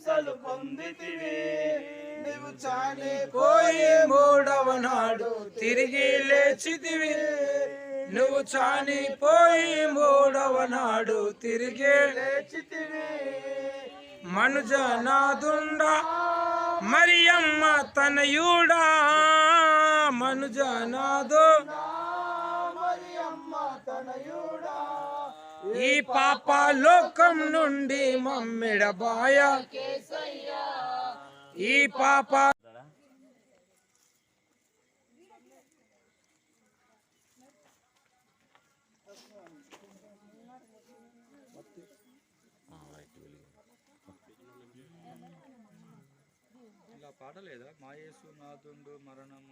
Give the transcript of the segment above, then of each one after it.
ప్రశంసలు పొందితివి. నీవు చాలి పోయి మూడవ నాడు తిరిగి లేచితివి. నువ్వు చానిపోయి మూడవ నాడు తిరిగి లేచితివి. మనుజనాదుండా మరియమ్మ తనయుడా. మనుజనాదు ఈ పాప లోకం నుండి మమ్మిడబాయ ఈ పాప ఇలా పాట లేదా మాయేసు నాదుండు మరణం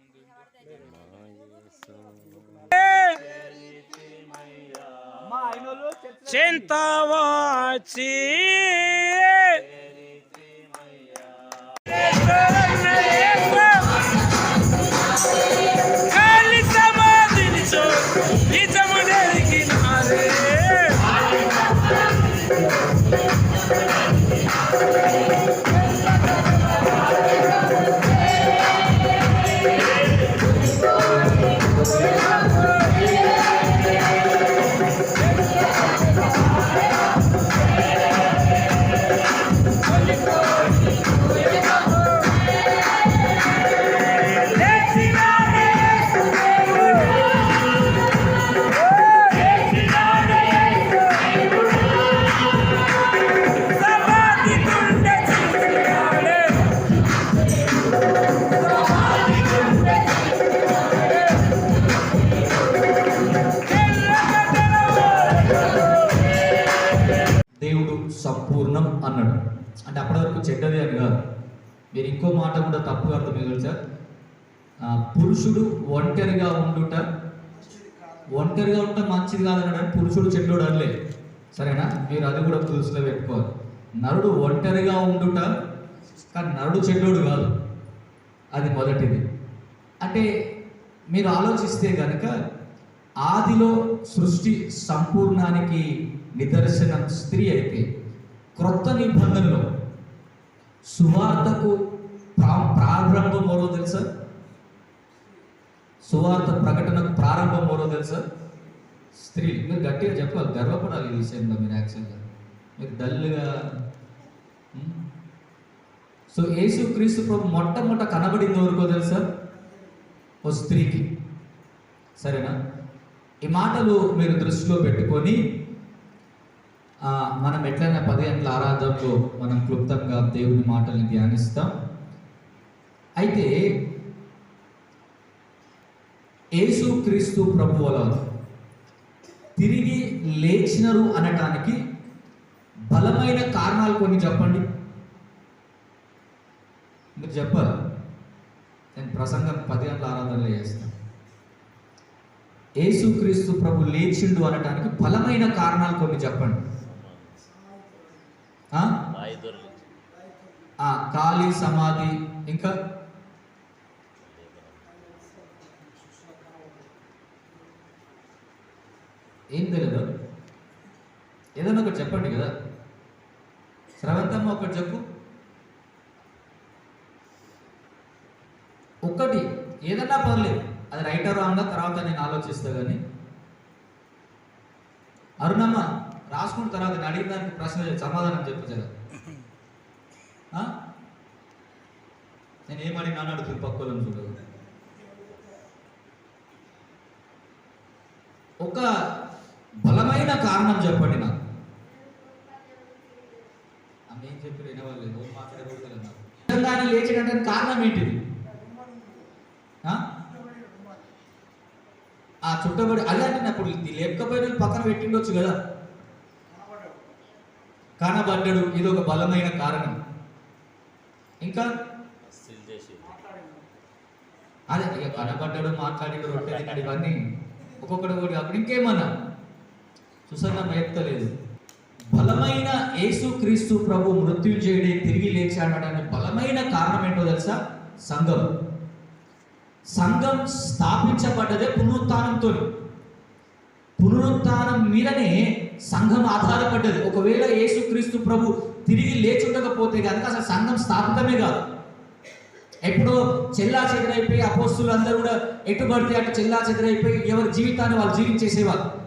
మా చర్చ చింతవాచి. తప్పుగా అర్థం తెలుసా? సార్ పురుషుడు ఒంటరిగా ఉండుట ఒంటరిగా ఉండటం మంచిది కాదన్నాడు పురుషుడు చెడ్డోడు అనలే. సరేనా? మీరు అది కూడా దృష్టిలో పెట్టుకోవాలి. నరుడు ఒంటరిగా ఉండుట కానీ నరుడు చెడ్డోడు కాదు. అది మొదటిది. అంటే మీరు ఆలోచిస్తే కనుక ఆదిలో సృష్టి సంపూర్ణానికి నిదర్శనం స్త్రీ అయితే క్రొత్త నిబంధనలో సువార్తకు ప్రారంభం ఎవరో తెలుసా? సువార్త ప్రకటనకు ప్రారంభం ఎవరో తెలుసా? స్త్రీ. మీరు గట్టిగా చెప్పాలి. గర్వపడాలి ఈ విషయంలో మీరు యాక్చువల్గా. మీరు డల్గా సో యేసు క్రీస్తు ప్రభు మొట్టమొదట కనబడింది ఎవరికో తెలుసా? ఓ స్త్రీకి. సరేనా? ఈ మాటలు మీరు దృష్టిలో పెట్టుకొని మనం ఎట్లయినా పది గంటల ఆరాధనలో మనం క్లుప్తంగా దేవుని మాటల్ని ధ్యానిస్తాం. అయితే యేసు క్రీస్తు ప్రభువుల తిరిగి లేచినరు అనటానికి బలమైన కారణాలు కొన్ని చెప్పండి. మీరు చెప్పాలి. నేను ప్రసంగం పది గంటల ఆరాధనలో చేస్తాను యేసుక్రీస్తు ప్రభు లేచిండు అనటానికి బలమైన కారణాలు కొన్ని చెప్పండి. ఖాళీ సమాధి ఇంకా? ఏం తెలియదు ఏదైనా ఒకటి చెప్పండి కదా. శ్రవంతమ్మ ఒకటి చెప్పు. ఒక్కటి ఏదన్నా పర్లేదు. అది రైటర్ రాంగా తర్వాత నేను ఆలోచిస్తా కానీ అరుణమ్మ రాసుకున్న తర్వాత నేను అడిగిన దానికి ప్రశ్న సమాధానం చెప్పు జర. నేను ఏం అడిగినా అడుగుతుంది పక్కలను చూడదు ఒక బలమైన కారణం చెప్పండి నాకు. ఆమె ఏం చెప్పి వినవాలేదు మాట్లాడకూడదు కారణం ఏంటిది? ఆ? చుట్టబడి అదే అంటున్నప్పుడు లేకపోయిన పక్కన పెట్టిండొచ్చు కదా. కనబడ్డడు. ఇది ఒక బలమైన కారణం. ఇంకా? అదే ఇక కనబడ్డాడు మాట్లాడి రొట్టె తిన్నాడు ఇవన్నీ. ఒక్కొక్కడు ఒకటి అప్పుడు ఇంకేమన్నా? సుసన్న ఎత్తలేదు బలమైన యేసు క్రీస్తు ప్రభు మృత్యుంజయుడి తిరిగి లేచాడనే బలమైన కారణం ఏంటో తెలుసా? సంఘం. సంఘం స్థాపించబడ్డదే పునరుత్నంతో పునరుత్నం మీదనే సంఘం ఆధారపడ్డది. ఒకవేళ యేసుక్రీస్తు ప్రభు తిరిగి లేచి ఉండకపోతే కనుక అసలు సంఘం స్థాపితమే కాదు. ఎప్పుడో చెల్లా చెదరైపోయి అపోస్తులు అందరూ కూడా ఎటు పడితే అటు చెల్లా చెదరైపోయి ఎవరి జీవితాన్ని వాళ్ళు జీవించేసేవాళ్ళు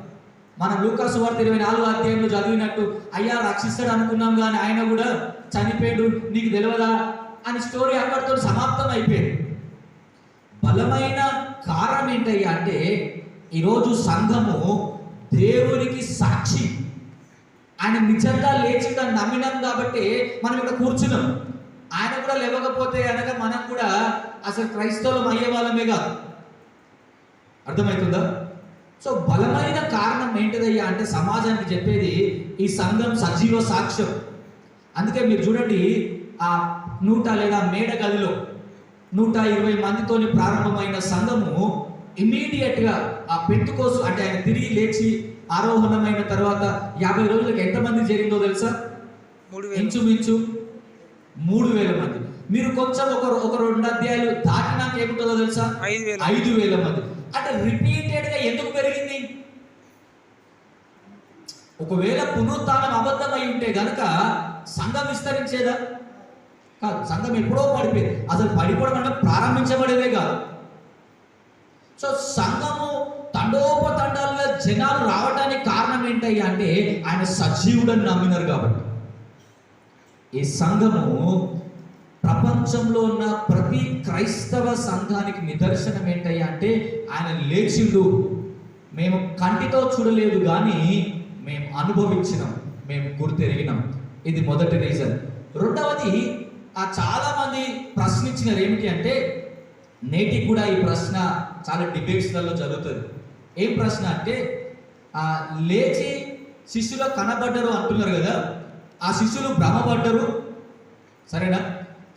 మన లూకాసు వార్త ఇరవై నాలుగు అధ్యాయంలో చదివినట్టు అయ్యా రక్షిస్తాడు అనుకున్నాం కానీ ఆయన కూడా చనిపోయాడు నీకు తెలియదా అని స్టోరీ అక్కడితో సమాప్తం అయిపోయింది. బలమైన కారణం ఏంటయ్యా అంటే ఈరోజు సంఘము దేవునికి సాక్షి. ఆయన నిజంగా లేచిందని నమ్మినాం కాబట్టి మనం ఇక్కడ కూర్చున్నాం. ఆయన కూడా లేవకపోతే అనగా మనం కూడా అసలు క్రైస్తవులం అయ్యే వాళ్ళమే కాదు. అర్థమవుతుందా? సో బలమైన కారణం ఏంటిదయ్యా అంటే సమాజానికి చెప్పేది ఈ సంఘం సజీవ సాక్ష్యం. అందుకే మీరు చూడండి ఆ నూట లేదా మేడ గదిలో నూట ఇరవై మందితోని ప్రారంభమైన సంఘము ఇమీడియట్గా ఆ పెట్టు కోసం అంటే ఆయన తిరిగి లేచి ఆరోహణమైన తర్వాత యాభై రోజులకు ఎంతమంది జరిగిందో తెలుసా? ఇంచుమించు మూడు వేల మంది. మీరు కొంచెం ఒక ఒక రెండు అధ్యాయులు దాటినాక ఏముంటుందో తెలుసా? ఐదు వేల మంది. అంటే రిపీటెడ్గా ఎందుకు పెరిగింది? ఒకవేళ పునరుత్నం అబద్ధమై ఉంటే గనక సంఘం విస్తరించేదా? కాదు సంఘం ఎప్పుడో పడిపోయింది. అసలు పడిపోవడం అంటే ప్రారంభించబడేదే కాదు. సో సంఘము తండోపతండాలుగా జనాలు రావడానికి కారణం ఏంటయ్యా అంటే ఆయన సజీవుడని నమ్మినారు కాబట్టి. ఈ సంఘము ప్రపంచంలో ఉన్న ప్రతి క్రైస్తవ సంఘానికి నిదర్శనం ఏంటయ్యా అంటే ఆయన లేచిండు. మేము కంటితో చూడలేదు కానీ మేము అనుభవించినాం. మేము గుర్తెరిగినాం. ఇది మొదటి రీజన్. రెండవది ఆ చాలామంది ప్రశ్నించినారు ఏమిటి అంటే నేటికి కూడా ఈ ప్రశ్న చాలా డిబేట్స్లలో జరుగుతుంది. ఏం ప్రశ్న అంటే ఆ లేచి శిష్యులు కనబడ్డరు అంటున్నారు కదా ఆ శిష్యులు భ్రమపడ్డరు. సరేనా?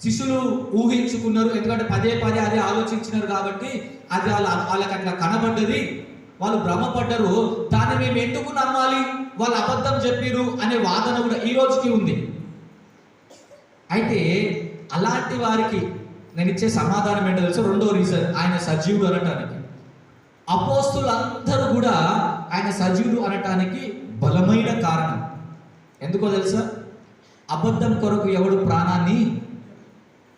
శిష్యులు ఊహించుకున్నారు. ఎందుకంటే పదే పదే అదే ఆలోచించినారు కాబట్టి అది వాళ్ళ వాళ్ళకి అట్లా కనబడ్డది. వాళ్ళు భ్రమపడ్డరు. దాన్ని మేము ఎందుకు నమ్మాలి? వాళ్ళు అబద్ధం చెప్పిరు అనే వాదన కూడా ఈ రోజుకి ఉంది. అయితే అలాంటి వారికి నేను ఇచ్చే సమాధానం ఏంటో తెలుసు? రెండో రీజన్ ఆయన సజీవుడు అనటానికి. అపోస్తులందరూ కూడా ఆయన సజీవుడు అనటానికి బలమైన కారణం. ఎందుకో తెలుసా? అబద్ధం కొరకు ఎవడు ప్రాణాన్ని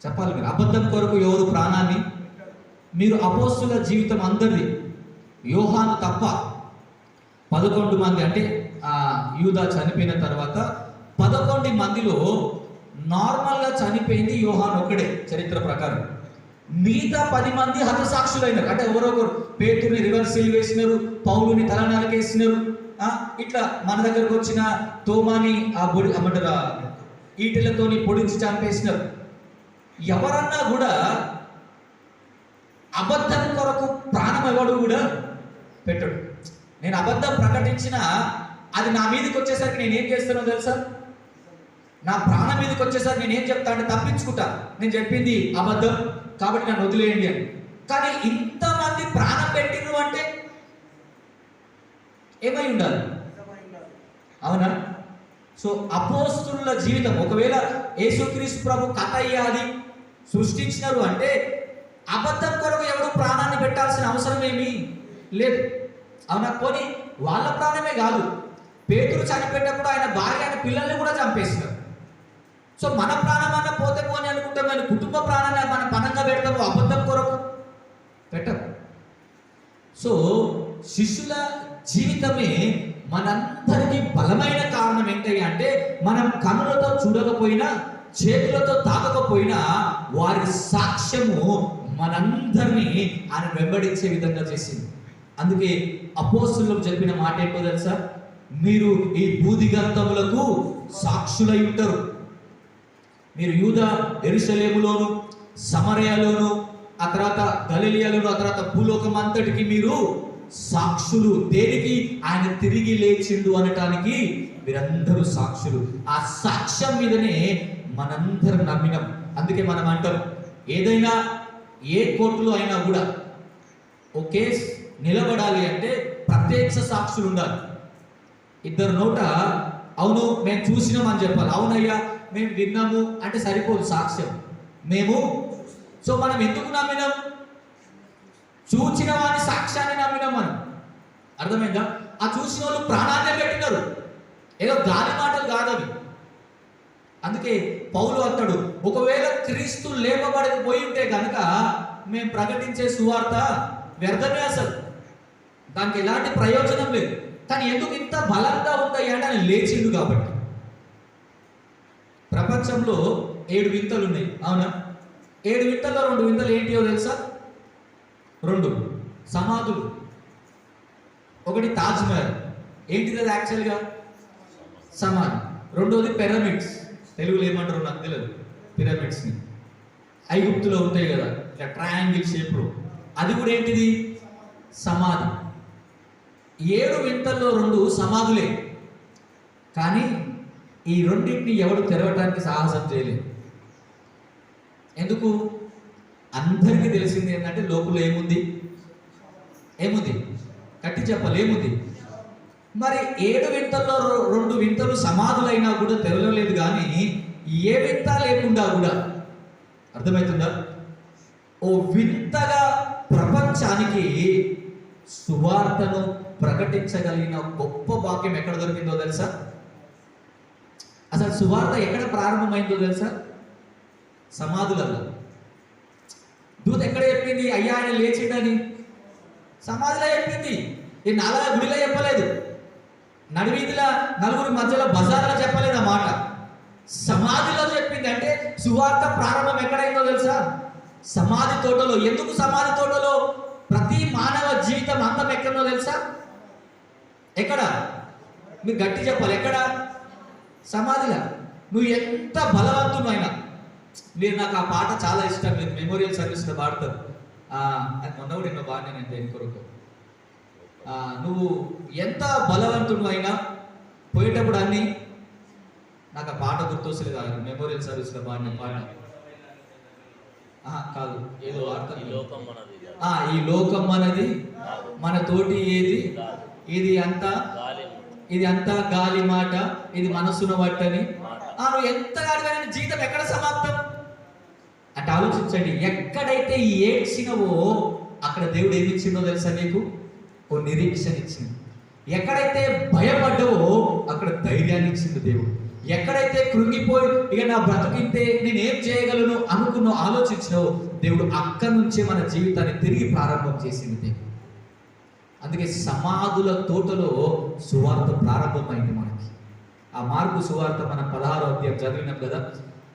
చెప్పాలి మీరు అబద్ధం కొరకు ఎవరు ప్రాణాన్ని? మీరు అపోస్తుల జీవితం అందరిది. యోహాను తప్ప పదకొండు మంది అంటే యూదా చనిపోయిన తర్వాత పదకొండు మందిలో నార్మల్గా చనిపోయింది యోహాన్ ఒక్కడే చరిత్ర ప్రకారం. మిగతా పది మంది హతసాక్షులైనారు. అంటే ఎవరొకరు పేతుని రివర్సిల్ వేసినారు పౌలుని తలనాలకేసినారు ఇట్లా మన దగ్గరకు వచ్చిన తోమాని ఆ బొడి అమ్మంటారు ఈటలతోని పొడిచి చంపేసినారు. ఎవరన్నా కూడా అబద్ధం కొరకు ప్రాణం ఎవడు కూడా పెట్టడు. నేను అబద్ధం ప్రకటించిన అది నా మీదకి వచ్చేసరికి నేను ఏం చేస్తానో తెలుసా? నా ప్రాణం మీదకి వచ్చేసరికి నేను ఏం చెప్తా అంటే తప్పించుకుంటా. నేను చెప్పింది అబద్ధం. కాబట్టి నన్ను వదిలేయండి అని. కానీ ఇంతమంది ప్రాణం పెట్టిండ్రు అంటే ఏమై ఉండాలి? అవునా? సో అపోస్తుల జీవితం. ఒకవేళ యేసుక్రీస్తు ప్రభు కథ అయ్యాది సృష్టించినారు అంటే అబద్ధం కొరకు ఎవరు ప్రాణాన్ని పెట్టాల్సిన అవసరం ఏమీ లేదు. అవునా? పోనీ వాళ్ళ ప్రాణమే కాదు. పేతురు చనిపెట్టినప్పుడు ఆయన భార్య ఆయన పిల్లల్ని కూడా చంపేసినారు. సో మన ప్రాణమన్న పోతే పోని అనుకుంటాం కానీ కుటుంబ ప్రాణాన్ని మన పనంగా పెడతాము అబద్ధం కొరకు? పెట్టము సో శిష్యుల జీవితమే మనందరికీ బలమైన కారణం ఏంటయ్యా అంటే మనం కనులతో చూడకపోయినా చేతులతో తాకకపోయినా వారి సాక్ష్యము మనందరినీ ఆయన వెంబడించే విధంగా చేసింది. అందుకే అపోస్తులకు చెప్పిన మాట ఏంటో తెలుసా? మీరు ఈ బూదిగంతములకు సాక్షులై ఉంటారు. మీరు యూద ఎరుసలేములోను సమరయలోను ఆ తర్వాత గలిలియాలోను ఆ తర్వాత భూలోకం అంతటికి మీరు సాక్షులు. దేనికి? ఆయన తిరిగి లేచిండు అనటానికి మీరందరూ సాక్షులు. ఆ సాక్ష్యం మీదనే మనందరం నమ్మినాం. అందుకే మనం అంటాం ఏదైనా ఏ కోర్టులో అయినా కూడా ఒక కేసు నిలబడాలి అంటే ప్రత్యక్ష సాక్షులు ఉండాలి. ఇద్దరు నోట అవును మేము చూసినాం అని చెప్పాలి. అవునయ్యా మేము విన్నాము అంటే సరిపోదు సాక్ష్యం. మేము సో మనం ఎందుకు నమ్మినాం? చూచిన వాని సాక్ష్యాన్ని నమ్మినాం మనం. అర్థమైందా? ఆ చూసిన వాళ్ళు ప్రాణాన్ని పెట్టినారు. ఏదో గాలి మాటలు కాదవి. అందుకే పౌలు అంటాడు ఒకవేళ క్రీస్తు లేపబడకపోయి ఉంటే కనుక మేము ప్రకటించే సువార్త వ్యర్థమే అసలు. దానికి ఎలాంటి ప్రయోజనం లేదు. కానీ ఎందుకు ఇంత బలంగా ఉంటాయి అని అని లేచిండు కాబట్టి? ప్రపంచంలో ఏడు వింతలు ఉన్నాయి. అవునా? ఏడు వింతల్లో రెండు వింతలు ఏంటియో తెలుసా? రెండు. సమాధులు. ఒకటి తాజ్మహల్. ఏంటిది అది యాక్చువల్గా సమాధి. రెండోది పిరమిడ్స్ తెలుగులో ఏమంటారు నాకు తెలియదు పిరమిడ్స్ని ఐగుప్తులో ఉంటాయి కదా ఇట్లా ట్రయాంగిల్ షేప్లో అది కూడా ఏంటిది? సమాధి. ఏడు వింతల్లో రెండు సమాధులే. కానీ ఈ రెండింటిని ఎవడు తెరవడానికి సాహసం చేయలేదు. ఎందుకు? అందరికీ తెలిసింది ఏంటంటే లోపల ఏముంది? ఏముంది? కట్టి చెప్పాలి ఏముంది మరి ఏడు వింతల్లో రెండు వింతలు సమాధులైనా కూడా తెరవలేదు కానీ ఏ వింత లేకుండా కూడా అర్థమవుతుందా ఓ వింతగా ప్రపంచానికి సువార్తను ప్రకటించగలిగిన గొప్ప వాక్యం ఎక్కడ దొరికిందో తెలుసా? అసలు సువార్త ఎక్కడ ప్రారంభమైందో తెలుసా? సమాధులలో దూత ఎక్కడ చెప్పింది? అయ్యా ఆయన లేచిండని. సమాధిలో చెప్పింది. ఈ నాలుగు గుడిలో చెప్పలేదు. నడివీధిలో నలుగురి మధ్యలో బజార్లో చెప్పలేదు మాట? సమాధిలో చెప్పింది అంటే సువార్త ప్రారంభం ఎక్కడైందో తెలుసా? సమాధి తోటలో. ఎందుకు సమాధి తోటలో? ప్రతి మానవ జీవితం అంతం ఎక్కడో తెలుసా? ఎక్కడ? మీరు గట్టి చెప్పాలి. ఎక్కడ? సమాధిలా. నువ్వు ఎంత బలవంతునైనా మీరు నాకు ఆ పాట చాలా ఇష్టం. మీరు మెమోరియల్ సర్వీస్లో పాడతారు మొన్న కూడా ఎన్నో బాగా నేను దేని కొరకు నువ్వు ఎంత బలవంతుడు అయినా పోయేటప్పుడు అన్ని నాకు ఆ పాట గుర్తొస్తుంది ఆ మెమోరియల్ సర్వీస్లో పాడిన పాట. ఆహా, కాదు ఏదో వార్త ఈ లోకం మనది కాదు. ఆ ఈ లోకం అనేది మన తోటి ఏది ఇది అంతా ఇది అంతా గాలి మాట ఇది మనసున పట్టని. నువ్వు ఎంత అడగని జీవితం ఎక్కడ సమాప్తం? అంటే ఆలోచించండి ఎక్కడైతే ఏడ్చినవో అక్కడ దేవుడు ఏమి ఇచ్చిందో తెలుసా నీకు? ఓ నిరీక్షణ ఇచ్చింది ఎక్కడైతే భయపడ్డావో అక్కడ ధైర్యాన్ని ఇచ్చింది దేవుడు. ఎక్కడైతే కృంగిపోయి ఇక నా బ్రతుకింతే నేను ఏం చేయగలను అనుకున్న ఆలోచించినో దేవుడు అక్కడి నుంచే మన జీవితాన్ని తిరిగి ప్రారంభం చేసింది దేవుడు. అందుకే సమాధుల తోటలో సువార్త ప్రారంభమైంది మనకి. ఆ మార్పు సువార్త మన పదహారో అధ్యాయం చదివినాం కదా.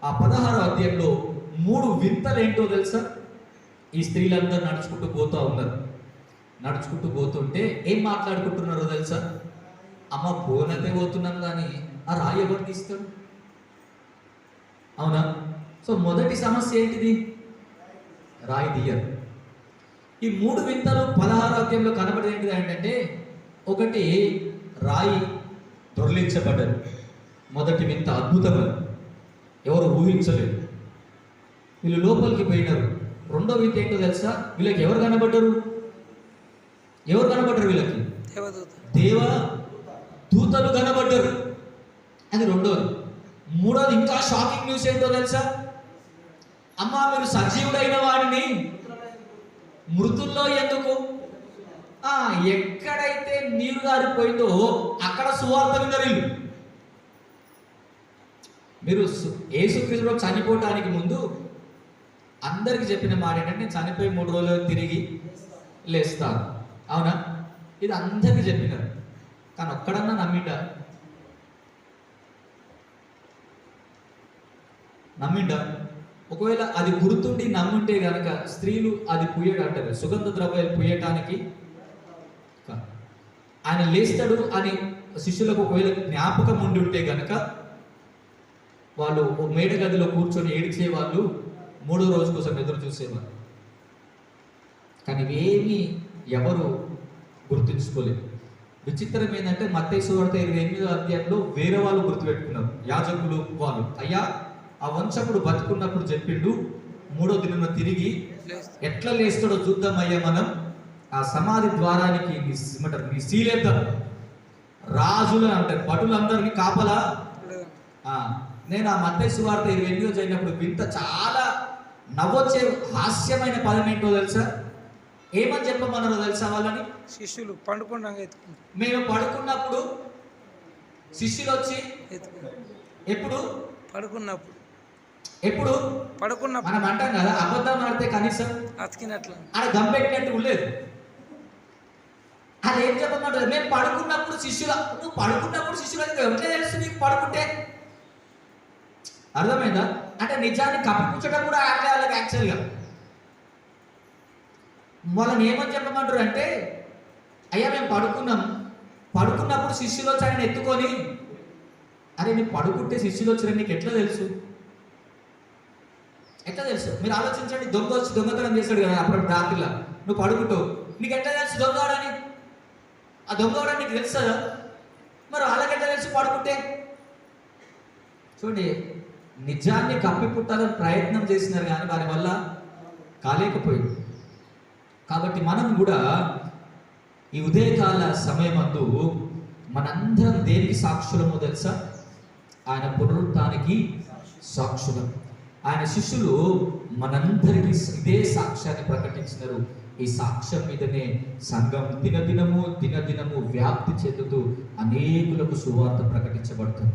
ఆ పదహారో అధ్యాయంలో మూడు వింతలు ఏంటో తెలుసా? ఈ స్త్రీలందరూ నడుచుకుంటూ పోతూ ఉన్నారు. నడుచుకుంటూ పోతుంటే ఏం మాట్లాడుకుంటున్నారో తెలుసా? అమ్మ పోనతే పోతున్నాం కానీ ఆ రాయి ఎవరు తీస్తాడు? అవునా? సో మొదటి సమస్య ఏంటిది? రాయి తీయరు. ఈ మూడు వింతలు పదహారు అధ్యాయంలో కనబడేది ఏంటంటే ఒకటి రాయి దొర్లించబడ్డది. మొదటి వింత అద్భుతమని ఎవరు ఊహించలేదు. వీళ్ళు లోపలికి పోయినారు. రెండో వింత ఏంటో తెలుసా? వీళ్ళకి ఎవరు కనబడ్డరు? ఎవరు కనబడ్డారు వీళ్ళకి? దేవ దూతలు కనబడ్డారు. అది రెండోది. మూడోది ఇంకా షాకింగ్ న్యూస్ ఏంటో తెలుసా? అమ్మా మీరు సజీవుడైన వాడిని మృతుల్లో ఎందుకు? ఎక్కడైతే నీరు గారిపోయిందో అక్కడ సువార్త విన్నారు వీళ్ళు. మీరు యేసుక్రీస్తులో చనిపోవటానికి ముందు అందరికి చెప్పిన మాట ఏంటంటే నేను చనిపోయి మూడు రోజులు తిరిగి లేస్తాను అవునా? ఇది అందరికి చెప్పినారు. కానీ ఒక్కడన్నా నమ్మిండా? నమ్మిండా? ఒకవేళ అది గుర్తుండి నమ్ముంటే గనక స్త్రీలు అది పుయ్యడు అంటారు సుగంధ ద్రవ్యాలు పుయ్యటానికి ఆయన లేస్తాడు అని శిష్యులకు ఒకవేళ జ్ఞాపకం ఉండి ఉంటే గనక వాళ్ళు ఓ మేడ గదిలో కూర్చొని ఏడిచే వాళ్ళు మూడో రోజు కోసం ఎదురు చూసేవారు కానీ ఇవేమీ ఎవరు గుర్తుంచుకోలేదు. విచిత్రం ఏంటంటే మత్తయి సువార్త ఇరవై ఎనిమిదో అధ్యాయంలో వేరే వాళ్ళు గుర్తుపెట్టుకున్నారు. యాజకులు వాళ్ళు. అయ్యా ఆ వంశకుడు బతుకున్నప్పుడు చెప్పిండు మూడో దినం తిరిగి ఎట్లా లేస్తాడో చూద్దామయ్యా మనం. ఆ సమాధి ద్వారానికి నీ ఏమంటారు నీ సీలేద్దాం. రాజులు అంటారు భటులందరినీ కాపలా? నేను ఆ మత్తయి సువార్త ఇరవై ఎనిమిదో చదివినప్పుడు వింత చాలా నవ్వొచ్చే హాస్యమైన పదం ఏంటో తెలుసా? ఏమని చెప్పమన్నారో తెలుసా వాళ్ళని? శిష్యులు ఎత్తుకుంటారు. మేము పడుకున్నప్పుడు శిష్యులు వచ్చి ఎప్పుడు? పడుకున్నప్పుడు. ఎప్పుడు? పడుకున్నప్పుడు. మనం అంటాం కదా అబద్ధం ఆడితే కనీసం అతికినట్లు. ఆడ గంపెట్టినట్టు ఉండలేదు అది ఏం చెప్పమంటారు? మేము పడుకున్నప్పుడు శిష్యుల నువ్వు పడుకున్నప్పుడు శిష్యులు ఎట్లా తెలుసు నీకు పడుకుంటే? అర్థమైందా? అంటే నిజాన్ని కప్పిపుచ్చడం కూడా ఆడలే వాళ్ళకి యాక్చువల్గా వాళ్ళని ఏమని చెప్పమంటారు అంటే అయ్యా మేము పడుకున్నాం. పడుకున్నప్పుడు శిష్యులు వచ్చి ఆయన ఎత్తుకొని అరే నీకు పడుకుంటే శిష్యులు వచ్చారని నీకు ఎట్లా తెలుసు? ఎట్లా తెలుసు? మీరు ఆలోచించండి దొంగ వచ్చి దొంగతనం చేశాడు కదా అప్పుడు రాత్రిలో. నువ్వు పడుకుంటావు. నీకు ఎట్లా తెలుసు దొంగవాడని ఆ దొంగవాడని నీకు తెలుస్తుందా మరి వాళ్ళకి ఎట్లా తెలుసు పడుకుంటే? చూడండి నిజాన్ని కప్పిపుట్టాలని ప్రయత్నం చేసినారు కానీ దానివల్ల వల్ల కాలేకపోయింది. కాబట్టి మనం కూడా ఈ ఉదయకాల సమయమందు మనందరం దేనికి సాక్షులమో తెలుసా? ఆయన పునరుత్నానికి సాక్షులం. ఆయన శిష్యులు మనందరికీ ఇదే సాక్ష్యాన్ని ప్రకటించినారు. ఈ సాక్ష్యం మీదనే సంఘం దినదినము దినదినము వ్యాప్తి చెందుతూ అనేకులకు సువార్త ప్రకటించబడుతుంది.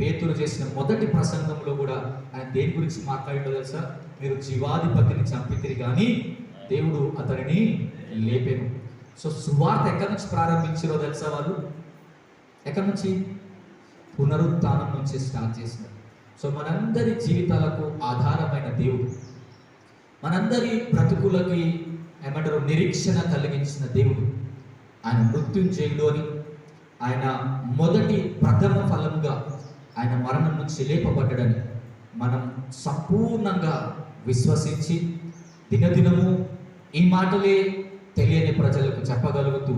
పేతులు చేసిన మొదటి ప్రసంగంలో కూడా ఆయన దేని గురించి మాట్లాడిండో తెలుసా? మీరు జీవాధిపతిని చంపితిరి కానీ దేవుడు అతనిని లేపాను. సో సువార్త ఎక్కడి నుంచి ప్రారంభించారో తెలుసా వాళ్ళు? ఎక్కడి నుంచి? పునరుత్థానం నుంచి స్టార్ట్ చేసినారు సో మనందరి జీవితాలకు ఆధారమైన దేవుడు. మనందరి బ్రతుకులకి ఏమంటారు? నిరీక్షణ కలిగించిన దేవుడు. ఆయన మృత్యుంజయుడు అని ఆయన మొదటి ప్రథమ ఫలంగా ఆయన మరణం నుంచి లేపబడ్డడని మనం సంపూర్ణంగా విశ్వసించి దినదినము ఈ మాటలే తెలియని ప్రజలకు చెప్పగలుగుతూ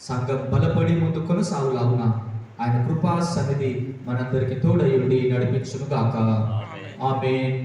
సంఘం బలపడి ముందు కొనసాగులాగున ఆయన కృపా సన్నిధి మనందరికి తోడయుండి నడిపించును గాక ఆమెన్.